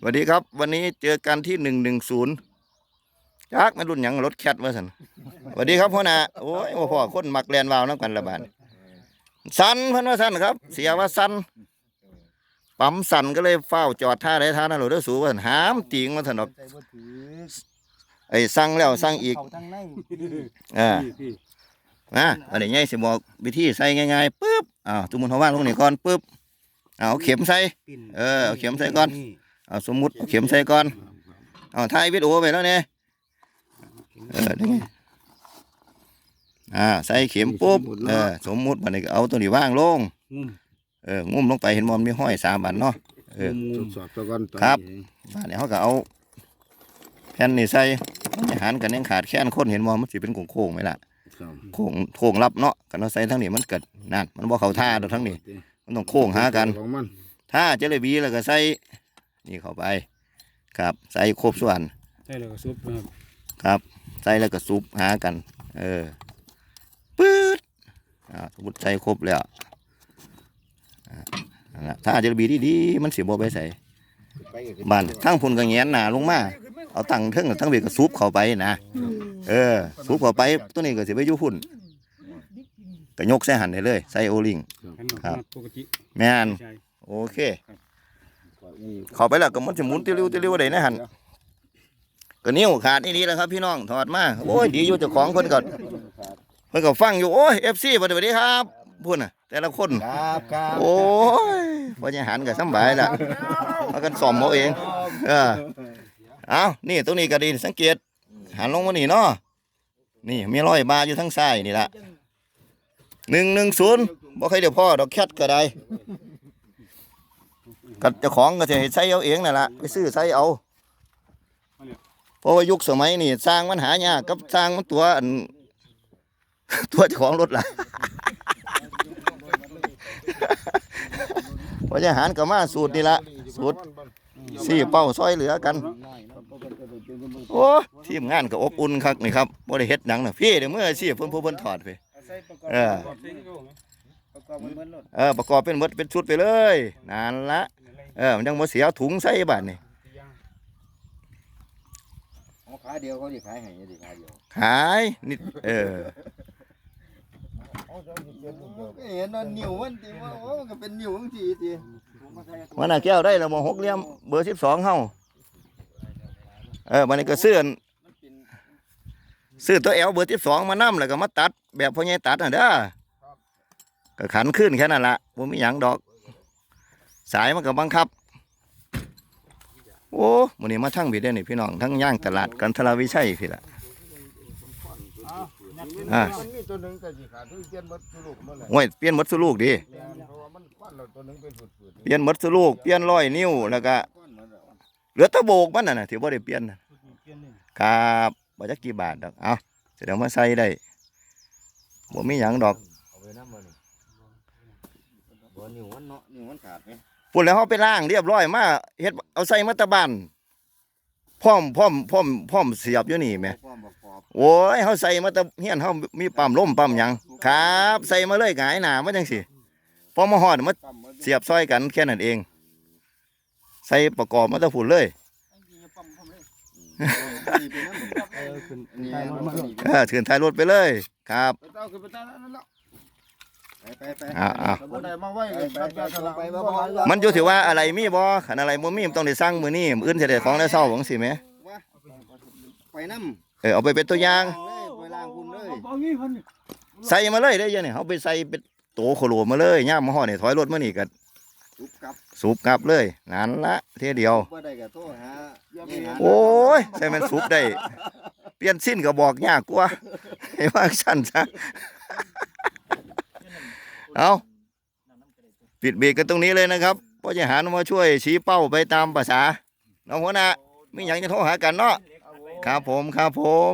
สวัสดีครับ วันนี้เจอกันที่หนึ่งหนึ่งศูนย์จักไม่รุ่นหยังรถแคทมาสันสวัสดีครับพ่อนาโอ้ยพ่อคนมักแลนวาวน้ำกันละบาดสันเพิ่นว่าสันครับ เสียว่าสันปั๊มสันก็เลยเฝ้าวจอดท่าได้ท่านั่นหรือสูว่าซั่นหามติงมาสันดอกใจบ่ถือไอ้สั่งแล้วสั่งอีกเขาทั้งในอ่านะอันนี้ไงสิบอกวิธีใส่ง่ายๆปึ๊บอ้าวสมมุติเขาว่างลงนี่ก่อนปึ๊บเอาเข็มใส่ปิ่นเออเอาเข็มใส่ก่อน เอาสมมุติเอาเข็มใส่ก่อนเอาถ่ายวิดีโอไปแล้วเนี่ยเออนี่ไงอ่าใส่เข็มปุ๊บเออสมมุติบัดนี้ก็เอาตัวนี้ว่างลงงุ่มเอองุ้มลงไปเห็นมอมนมีห้อยสามบันเนาะเอองุ่มทดสอบตัวก่อนตอนครับนี้บ้านนี้เขาก็เอาแผ่นนี่ใส่อาหารกันยังขาดแค่นคนเห็นมอมันสิเป็นโค้งๆไหมล่ะครับโค้งโค้งรับเนาะกันเราใส่ทั้งนี้มันเกิดนั่นมันบ่เข้าท่าดอกทั้งนี้มันต้องโค้งหากันของมันถ้าเจลบีแล้วก็ใส่ นี่เข้าไป ครับ ใส่ครบส่วน ใช่แล้วก็ซุปนะครับครับ ใส่แล้วก็ซุปหากัน เออปื๊ดอ่าสมมติใส่ครบแล้วอ่านั่นล่ะถ้าเจลบีดีๆมันสิบ่ไปใส่ไปก็ขึ้บ้านทั้งพุ่นก็แงนหน้าลงมา เอาตั้งเทิงทั้งเบก็ซุปเข้าไปนะ เออซุปเข้าไปตัวนี้ก็สิไปอยู่พุ่นก็ยกใส่หันได้เลย ใส่โอลิงขันออกครับมาปกติแม่น ใช่โอเคนี่ เข้าไปแล้วก็มันจะหมุนติลิวติลิวได้นะหันก็นิ้วขาดนี่ดีแล้วครับพี่น้องถอดมาโอ้ยดีอยู่เจ้าของเพิ่นก็เพิ่นก็ฟังอยู่โอ้ย FC สวัสดีครับพุ่นน่ะ แต่ละคนครับครับโอ้ยพอจะหันก็สำบายละเอากันซ่อมเอาเอง เออเอานี่ตรงนี้ก็ดีสังเกต หันลงมานี่เนาะนี่มีรอยบาอยู่ทั้งซ้ายนี่ละหนึ่งหนึ่งศูนย์บ่เคยเดี๋ยวพ่อดอกแคทก็ได้ กับเจ้าของก็จะใช้เอาเองนั่นละไปซื้อใช้เอาเพราะว่ายุคสมัยนี่สร้างมันหายากกับสร้างมันตัวอันตัวเจ้าของรถล่ะพอจะหารก็มาสูตรนี่ละสูตรสี่เป้าซอยเหลือกัน โอ้ทีมงานก็อบอุ่นคักนี่ครับบ่ได้เฮ็ดหนังน่ะพี่เดี๋ยวเมื่ออาชีพเพิ่นเพิ่นถอดไปเออประกอบเอาไปเออประกอบเป็นมดเป็นชุดไปเลยนั่นละ เออมันยังบ่เสียถุงใส่บาดนี่เอาขาเดียวเขาสิขายให้ดิขาเดียวขายนิดเออเห็นว่านิ้วมันติว่าโอ้มันก็เป็นนิ้วจังซี่ติมันน่ะแก้วได้แล้วบ่หกเหลี่ยมเบอร์12เฮาเออมันนี่ก็ซื้ออันซื้อตัว L เบอร์12มานํแล้วก็มาตัด แบบพ่อใหญ่ตัดน่ะเด้อก็ขันขึ้นแค่นั้นล่ะบ่มีหยังดอก สายมันก็บังคับ โอ้มื้อนี้มาทั้งบิดเด้อนี่พี่น้องทั้งย่างตลาดกันทราวิชัยพี่ล่ะอ่ามันมีตัวหนึงก็สิขาดทุกเปลี่ยนหมดทุกลูกหมดแหละโอ้ยเปลี่ยนหมดสุลูกดิเพราะว่ามันควันแล้วตัวหนึงเป็นฝืดๆเปลี่ยนหมดสุลูกเปลี่ยนร้อยนิ้วแล้วก็ควันหมดแล้วเหลือแตะโบกมันน่ะนะที่บ่ได้เปลี่ยนน่ะเปลี่ยนเลยครับบ่จักกี่บาทดอก เอาจะเดี๋ยวมาใส่ได้บ่มีหยังดอก เอาไปนำบ่นี่บ่นิ้วมันเนาะนิ้วมันขาดไหม พุ่นแล้วเฮาไปล้างเรียบร้อยมาเฮ็ดเอาใส่มาแตะบ้านพร้อมพร้อมพร้อมพร้อมเสียบอยู่นี่แหมพร้อมประกอบโอ้ยเฮาใส่มาแตะเฮียนเฮามีปั๊มลมปั๊มหยังครับ ใส่มาเลยหงายหน้ามาจังซี่พอมาฮอดมาปั๊มหมดเสียบซอยกันแค่นั้นเอง ใส่ประกอบมาแตะพุ่นเลยนี่เป็นน้ำเออขึ้นนี่ใช่มันมันมันนี่เออขึ้นท้ายรถไปเลย ครับ ไปเต้าขึ้นไปเต้านั่นแล้วไปไปไปอ่าอ่าบ่ได้มาไว้เลยครับยาสลบไปบ่บ่มันอยู่ที่ว่าอะไรมีบ่ขันอะไรบ่มีมันต้องได้สั่งมื้อนี้มื้ออื่นสิได้ของได้เช้าจังซี่แหมไปน้ำเออเอาไปเป็นตัวอย่างเลยไปล้างคุณเลยเอางี้เพิ่นใส่มาเลยได้อยังนี่เอาไปใส่เป็นโตโคโลมาเลยย่ามมาฮอดนี่ถอยรถมานี่ก็ทุบกลับสูบกลับเลยนั่นละเที่ยเดียว บ่ได้ก็โทรหานี่หาโอ้ยใส่มันสูบได้ เปลี่ยนสิ้นก็บอกยากกว่าให้ว่าสั้นซะ เอาปิดเบรกกันตรงนี้เลยนะครับเพราะจะหานมาช่วยชี้เป้าไปตามภาษาน้องหัวหน้าไม่อย่างจะโทรหากันเนาะครับผมครับผม